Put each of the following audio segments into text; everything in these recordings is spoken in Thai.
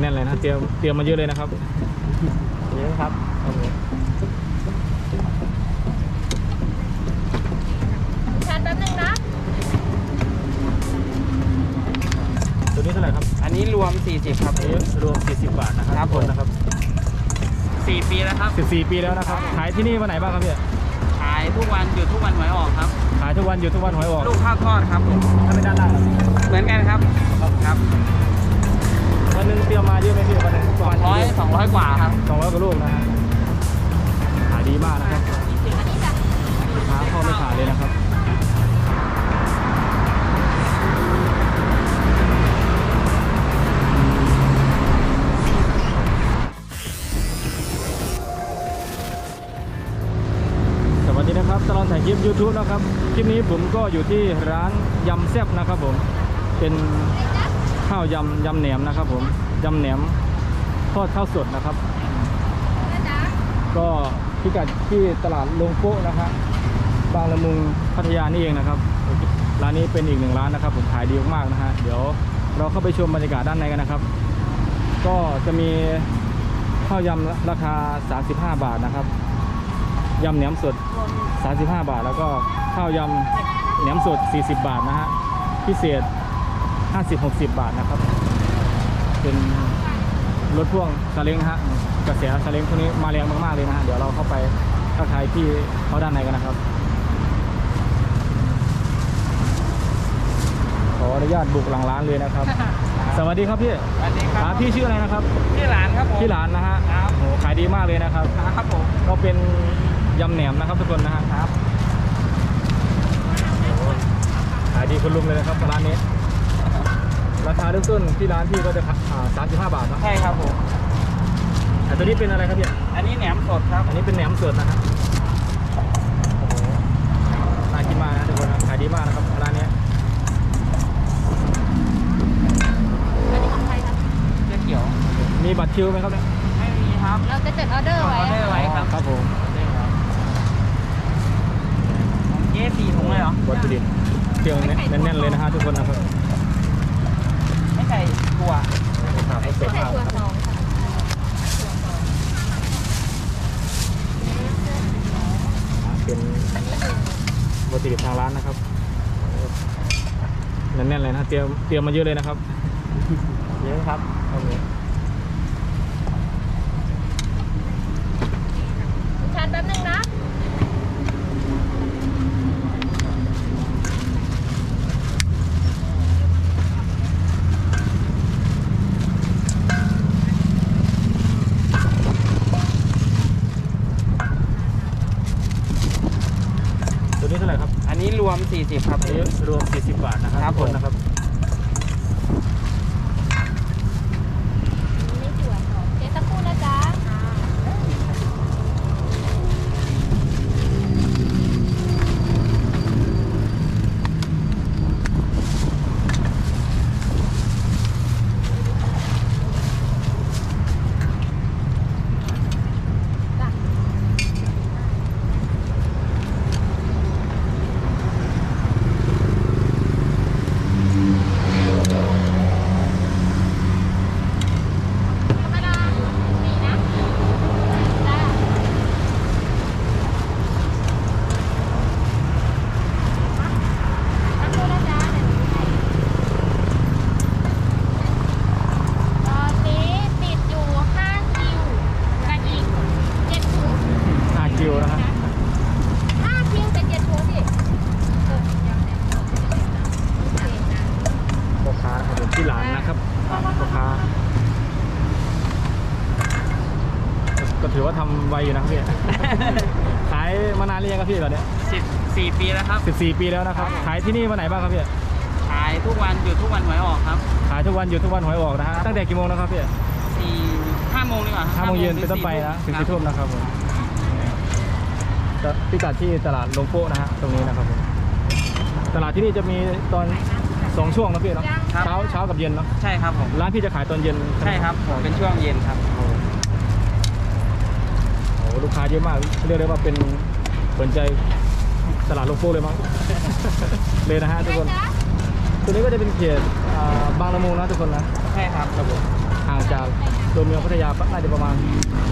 แน่นๆเลยนะเตรียมเตรียมมาเยอะเลยนะครับเยอะครับครับผมชาร์จแป๊บนึงนะ ตัวนี้เท่าไหร่ครับอันนี้รวม 40 ครับ อันนี้รวม 40 บาทนะครับครับทุกคนผม นะครับ 4 ปีแล้วครับ 14 ปีแล้วนะครับ ขายที่นี่วันไหนบ้างครับพี่ขายทุกวันหยุดทุกวันหวยออกครับ ขายทุกวันอยู่ทุกวันหวยออกลูกข้าวทอดครับผมถ้าไม่ด้านล่างล่ะเหมือนกันครับ ครับ วันหนึงเตรียมมาเยอะไหมพี่วันหนึงประมาณร้อยสองร้อยกว่าครับ สองร้อยกว่าลูกนะฮะขายดีมากนะครับอันนี้จ้ะลูกค้าเข้าไม่ขาดเลยนะครับ สวัสดีนะครับตลอดถ่ายคลิป YouTube นะครับ คลิปนี้ผมก็อยู่ที่ร้านยำแซ่บนะครับผม เป็น ข้าวยำยำแหนมนะครับ ผมยำแหนมทอดข้าวสดนะครับ ก็พิกัดที่ตลาดลงโป๊ะนะครับบางละมุงพัทยานี่เองนะครับร้านนี้เป็นอีกหนึ่งร้านนะครับ ผมขายดีมากๆนะฮะเดี๋ยวเราเข้าไปชมบรรยากาศด้านในกันนะครับ ก็จะมีข้าวยำราคา 35 บาทนะครับยำแหนมสด 35 บาท แล้วก็ข้าวยำแหนมสด 40 บาทนะฮะพิเศษ 50-60 บาทนะครับ เป็นรถพ่วงซาเล้งนะฮะกระแสซาเล้งพวกนี้มาแรงมากๆเลยนะฮะเดี๋ยวเราเข้าไปทักทายพี่เขาด้านในกันนะครับ ขออนุญาตบุกหลังร้านเลยนะครับ สวัสดีครับพี่สวัสดีครัอ่าบพี่ชื่ออะไรนะครับที่ร้านครับผมที่ร้านนะฮะครับโอ้ขายดีมากเลยนะครับครับผมก็เป็นยำแหนมนะครับทุกคนนะฮะครับขายดีคุณลุงเลยนะครับร้านนี้ ราคาเริ่มต้นที่ร้านพี่ก็จะอ่า35บาทเนอะใช่ครับผมแต่ตัวนี้เป็นอะไรครับพี่อันนี้แหนมสดครับ อันนี้เป็นแหนมสดนะฮะโอ้โหน่ากินมากนะทุกคนนะขายดีมากนะครับร้านนี้อันนี้ของใครครับเจ๊เขียว มีบัตรคิวไหมครับเนี่ยไม่มีครับ เราจะจดออเดอร์ไว้จดออเดอร์ไว้ครับครับผมได้ครับของเจ๊สี่ถุงเลยเหรอวัตถุดิบเครื่องแน่นๆเลยนะฮะทุกคนนะครับ ไม่ใส่ถั่วครับไม่สดใช่มากตัวครับสองค่ะเป็นวัตถุดิบทางร้านนะครับแน่นๆเลยนะเตรียมเตรียมมาเยอะเลยนะครับเยอะครับชาร์จแป๊บนึงนะ ตัวนี้เท่าไหร่ครับ อันนี้ร วม 40 ครับ อันนี้รวม 40 บาทนะครับครับทุกคนผมนะครับ ไม่ถั่วสองเจ๊ตะพูนะจ๊ะ จ้ะ ธรรมดาดีนะจ้าขอบคุณนะจ๊ะเดี๋ยวหนูให้ตอนนี้ติดอยู่5คิวกับอีก7ถุง 5คิวนะครับ 5คิวกับ7ถุงดิเออยังได้โอเคนะ พ่อค้าครับผมที่ร้านนะครับพ่อค้า ก็ถือว่าทำ ไวอยู่นะครับพี่ ขายมานานหรือยังครับพี่ตอนเนี้ย14 ปีแล้วครับ 14 ปีแล้วนะครับ ขายที่นี่วันไหนบ้างครับพี่ ขายทุกวันหยุดทุกวันหวยออกครับ ขายทุกวันอยู่ทุกวันหวยออกนะฮะ ตั้งแต่กี่โมงนะครับพี่สี่ห้าโมงดีกว่าห้าโมงเย็นเป็นต้นไปนะถึงสี่ทุ่มนะครับผมจะพิกัดที่ตลาดลงโป๊ะนะฮะตรงนี้นะครับผม ตลาดที่นี่จะมีตอนสองช่วงนะพี่เนาะ เช้าเช้ากับเย็นเนาะ ใช่ครับผม ร้านพี่จะขายตอนเย็น ใช่ครับผมเป็นช่วงเย็นครับ โอ้โหลูกค้า เยอะมากเรียกได้ว่าเป็นสนใจตลาดลงโป๊ะเลยมั้ง เลยนะฮะทุกคนจ๊ะตัวนี้ก็จะเป็นเขตอ่าบางละมุงนะทุกคนนะใช่ครับครับผมห่างจากตัวเมืองพัทยาน่าจะประมาณ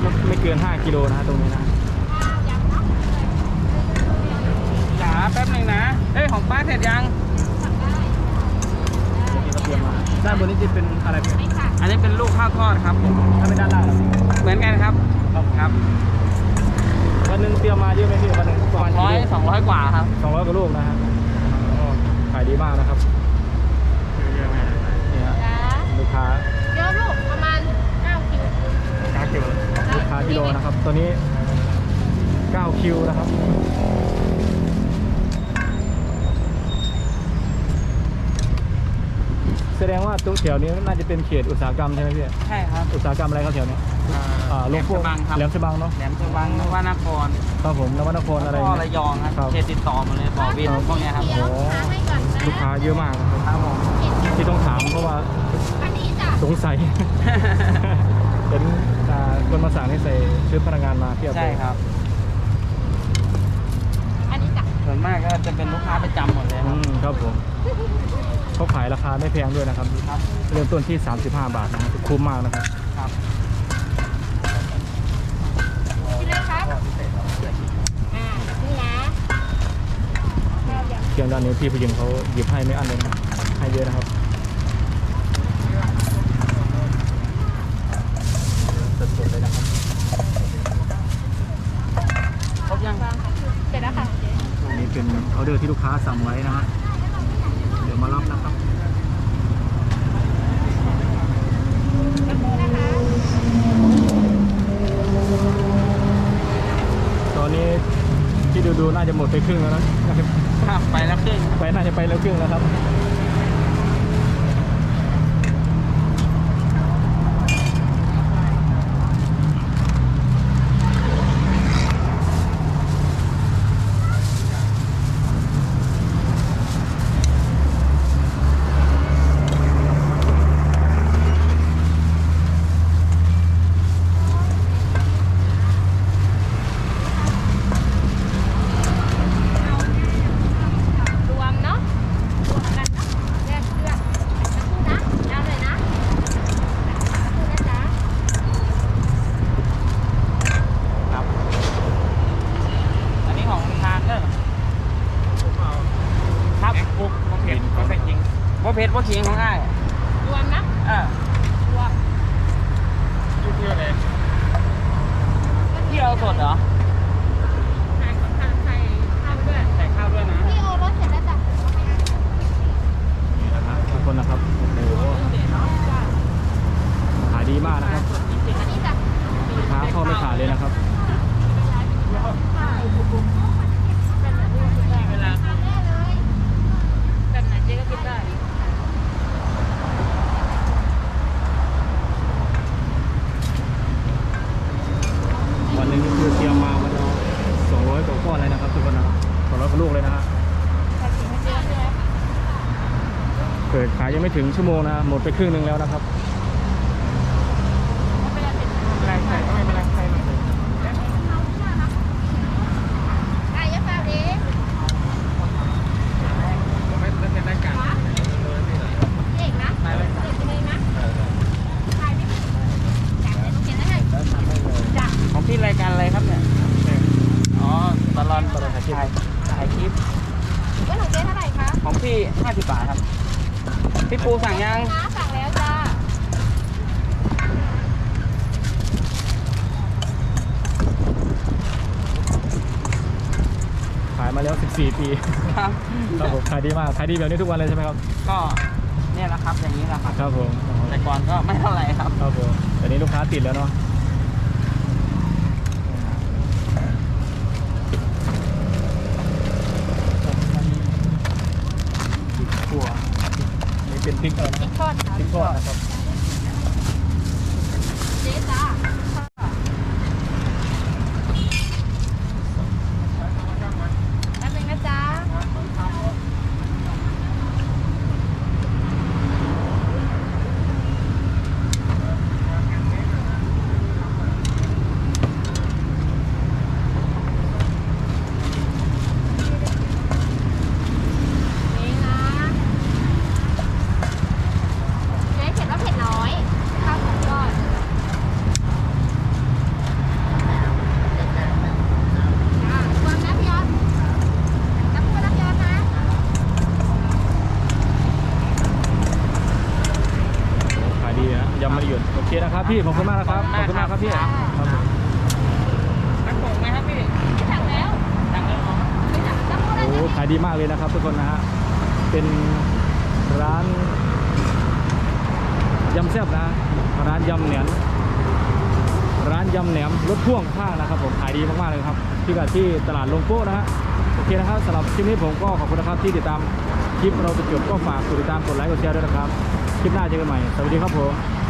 ไม่ไม่เกิน 5 กิโลนะฮะตรงนี้นะจ๋าแป๊บหนึงนะเอ้ยของป้าเสร็จยังที่เราเตรียมมาด้านบนนี้จะเป็นอะไรเป็นไม่ค่ะอันนี้เป็นลูกข้าวทอดครับถ้าเป็นด้านล่างล่ะเหมือนกันครับครับครับ วันหนึงเตรียมมาเยอะไหมพี่วันหนึ่งประมาณร้อยสองร้อยกว่าครับ สองร้อยกว่าลูกนะฮะอ๋อขายดีมากนะครับนี่ฮะจ้าลูกค้าเยอะลูกประมาณ9คิวลูกค้ากิโลนะครับ ตัวนี้9คิวนะครับ ตรงแถวนี้น่าจะเป็นเขตอุตสาหกรรมใช่ไหมพี่ใช่ครับอุตสาหกรรมอะไรครับแถวนี้อ่าแหลมโพฉบังครับแหลมฉบังเนาะแหลมฉบังนวนครครับผมนวนครอะไรแล้วก็เนี่ยระยองครับครับเขตติดต่อหมาเลยบ่อวินพวกเนี้ยครับเดี๋ยวหาให้ก่อนนะลูกค้าเยอะมากนะครับครับผมที่ต้องถามเพราะว่าอันนี้จ้ะสงสัยเห็นอ่าคนมาสั่งให้ใส่ชุดพนักงานมาเทียบใช่เลยครับอันนี้จ้ะส่วนมากก็จะเป็นลูกค้าประจำหมดเลยคอืรับมครับผม เขาขายราคาไม่แพงด้วยนะครับ ครับ เริ่มต้นที่ 35 บาทนะครับคุ้มมากนะครับ ครับกินเลยครับอ่านี่นะข้าวอย่างเพียงด้านนี้พี่ผู้หญิงเขาหยิบให้ไม่อั้นเลยนะครับให้เยอะนะครับ สดๆเลยนะครับครบยังเสร็จแล้วค่ะ อันนี้เป็นออเดอร์ที่ลูกค้าสั่งไว้นะฮะเดี๋ยวมารับนะครับ แล้วพูดนะคะ ตอนนี้ที่ ดูๆน่าจะหมดไปครึ่งแล้วนะครับไปแล้วครึ่งไปน่าจะไปแล้วครึ่งแล้วครับ รวมเนาะรวมกันเนาะแยกเครื่องสักครู่นะเอาเลยนะสักครู่นะจ๊ะ ครับ อันนี้ของทานเด้อครับปุ๊บว่าเผ็ดว่าเผ็ดจริง ว่าเผ็ดว่าขิงของอ้ายรวมนะเออรวม เที่ยวเลยเที่ยวสดเหรอ ทานทานใส่ข้าวด้วย ใส่ข้าวด้วยนะ พี่โอรสเสร็จแล้วจ้ะ นี่นะครับทุกคนนะครับโอ้โหขายดีมากนะครับ อันนี้จ้ะ ลูกค้าเข้าไม่ขาดเลยนะครับ แบบไหนก็กินได้เวลาทานได้เลยแบบไหนเจ๊ก็กินได้ วันหนึงคือเตรียมมามันเอา200กว่าก้อนเลยนะครับทุกคนนะครับ200กว่าลูกเลยนะฮะ ใส่ถุงให้เจ๊ใช่ไหม เกิด ขายยังไม่ถึงชั่วโมงนะหมดไปครึ่งหนึงแล้วนะครับ ไม่เป็นไรเป็น อะไรใส่ก็ไม่เป็นไรใส่มา ไก่ยะฟ้าเด้ ไม่ไม่เป็นรายการ เอกนะ ไปเลย เอกไปเลยนะถ่ายไม่ผิดจ่ายเงินเขียนได้เลยจ้ะ ของพี่รายการอะไรครับเนี่ย อ๋อตลอนตลอนถ่ายคลิปถ่ายคลิป ว่าของเจ๊เท่าไหร่คะ ของพี่ 50 บาทครับ พี่ปูสั่งยัง นะสั่งแล้วจ้า ขายมาแล้ว 14 ปีครับครับผมขายดีมากขายดีแบบนี้ทุกวันเลยใช่ไหมครับ ก็เนี่ยแหละครับอย่างนี้แหละครับ ครับผมแต่ก่อนก็ไม่เท่าไหร่ครับ ครับผมแต่นี้ลูกค้าติดแล้วเนาะพริกขั่วนี่เป็นพริกอะไร พริ นะ กทอดค่ะ พริกทอดนะครับ เจ๊จ้าแป๊บนึงนะจ๊ะ นี่นะ ยังไม่ได้หยุดโอเคนะครับ พี่ ขอบคุณมากนะครับ ขอบคุณมากครับพี่ครับผมมันโป่งไหมครับพี่ไม่สั่งแล้วสั่งแล้วเหรอไม่สั่งสั่งอะไรโอ้โหขายดีมากเลยนะครับทุกคนนะฮะ เป็นร้านยำแซ่บนะ ร้านยำเหนียนร้านยำแหนมรถพ่วงข้างนะครับ ผมขายดีมากๆเลยครับที่กัดที่ตลาดลงโป๊ะนะฮะโอเคนะครับสำหรับคลิปนี้ผมก็ขอบคุณนะครับที่ติดตามคลิปเราจนจบก็ฝากกดติดตามกดไลค์กดแชร์ด้วยนะครับ คลิปหน้าเจอกันใหม่ สวัสดีครับผม